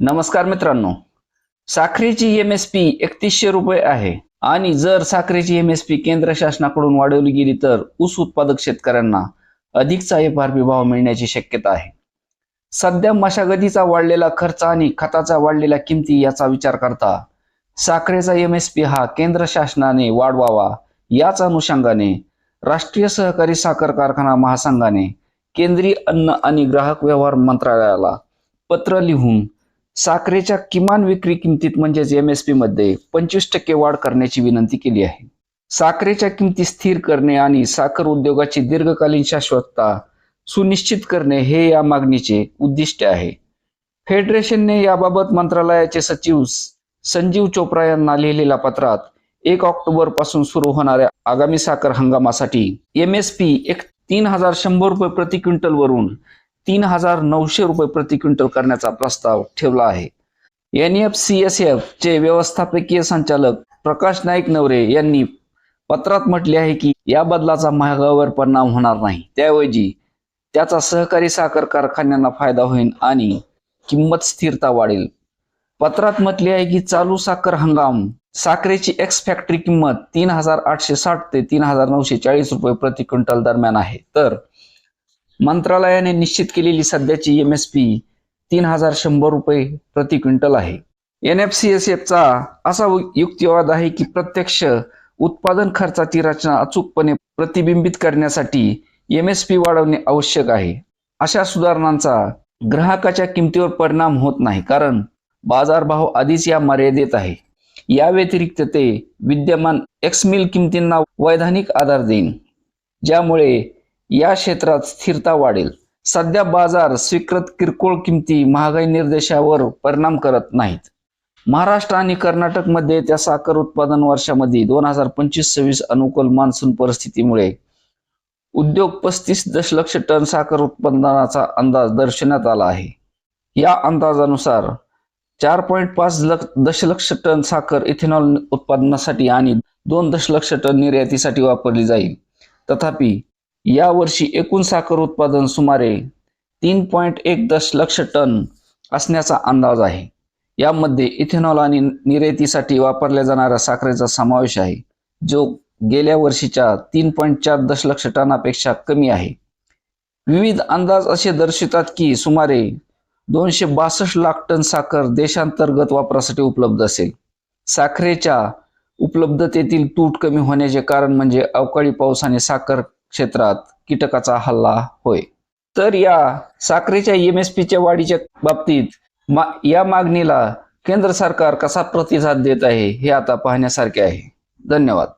नमस्कार मित्रांनो साखरेची एम एस पी एकतीसशे रुपये आहे. आणि जर साखरेची एम एस पी केंद्र शासनाकडून वाढवली गेली तर ऊस उत्पादक शेतकऱ्यांना अधिकचा एफ आर पी भाव मिळण्याची शक्यता आहे. सध्या मशागतीचा वाढलेला खर्च आणि खताचा वाढलेल्या किमती याचा विचार करता साखरेचा एम एस पी हा केंद्र शासनाने वाढवावा याच अनुषंगाने राष्ट्रीय सहकारी साखर कारखाना महासंघाने केंद्रीय अन्न आणि ग्राहक व्यवहार मंत्रालयाला पत्र लिहून साखरेच्या किमान विक्री किमतीत म्हणजेच एम एस पीमध्ये पंचवीस टक्के वाढ करण्याची विनंती केली आहे. साखरेच्या किमती स्थिर करणे आणि साखर उद्योगाची दीर्घकालीन शाश्वतता सुनिश्चित करणे हे या मागणीचे उद्दिष्ट आहे. फेडरेशनने याबाबत मंत्रालयाचे सचिव संजीव चोप्रा यांना लिहिलेल्या पत्रात एक ऑक्टोबरपासून सुरू होणाऱ्या आगामी साखर हंगामासाठी एम एस पी एक तीन हजार शंभर रुपये प्रति क्विंटल वरून तीन हजार नऊशे रुपये प्रति क्विंटल करण्याचा प्रस्ताव ठेवला आहे. N F C S F चे व्यवस्थापकीय संचालक प्रकाश नाईक नवरे यांनी पत्रात म्हटले आहे की या बदलाचा महागावर परिणाम होणार नाही. त्याऐवजी त्याचा सहकारी साखर कारखान्यांना फायदा होईल आणि किंमत स्थिरता वाढेल. पत्रात म्हटले आहे की चालू साखर हंगाम साखरेची एक्स फॅक्टरी किंमत तीन हजार आठशे साठ ते तीन हजार नऊशे चाळीस रुपये प्रति क्विंटल दरम्यान आहे. तर मंत्रालयाने निश्चित केलेली सध्याची एम एस पी तीन हजार शंभर रुपये प्रति क्विंटल आहे. एन एफ सी एस एफचा असा युक्तिवाद आहे की प्रत्यक्ष उत्पादन खर्चाची रचना अचूकपणे प्रतिबिंबित करण्यासाठी एम एस पी वाढवणे आवश्यक आहे. अशा सुधारणांचा ग्राहकाच्या किमतीवर परिणाम होत नाही कारण बाजारभाव आधीच या मर्यादेत आहे. या व्यतिरिक्त ते विद्यमान एक्समिल किमतींना वैधानिक आधार देईन ज्यामुळे या क्षेत्रात स्थिरता वाढेल. सध्या बाजार स्वीकृत किरकोळ किमती महागाई निर्देशावर परिणाम करत नाहीत. महाराष्ट्र आणि कर्नाटकमध्ये त्या साखर उत्पादन वर्षामध्ये दोन हजार पंचवीस सव्वीस अनुकूल मान्सून परिस्थितीमुळे उद्योग पस्तीस दशलक्ष टन साखर उत्पादनाचा अंदाज दर्शवण्यात आला आहे. या अंदाजानुसार चार पॉईंट पाच लक्ष दशलक्ष टन साखर इथेनॉल उत्पादनासाठी आणि दोन दशलक्ष टन निर्यातीसाठी वापरली जाईल. तथापि यावर्षी एकूण साखर उत्पादन सुमारे तीन पॉईंट एक दशलक्ष टन असण्याचा अंदाज आहे. यामध्ये इथेनॉल आणि निर्यातीसाठी वापरल्या जाणाऱ्या साखरेचा समावेश आहे जो गेल्या वर्षीच्या तीन पॉईंट चार दशलक्ष टनापेक्षा कमी आहे. विविध अंदाज असे दर्शवितात की सुमारे दोनशे बासष्ट लाख टन साखर देशांतर्गत वापरासाठी उपलब्ध असेल. साखरेच्या उपलब्धतेतील तूट कमी होण्याचे कारण म्हणजे अवकाळी पाऊस आणि साखर क्षेत्रात कीटकाचा हल्ला होय. तर या साखरेच्या एम एस पीच्या वाढीच्या बाबतीत मा या मागणीला केंद्र सरकार कसा प्रतिसाद देत आहे हे आता पाहण्यासारखे आहे. धन्यवाद.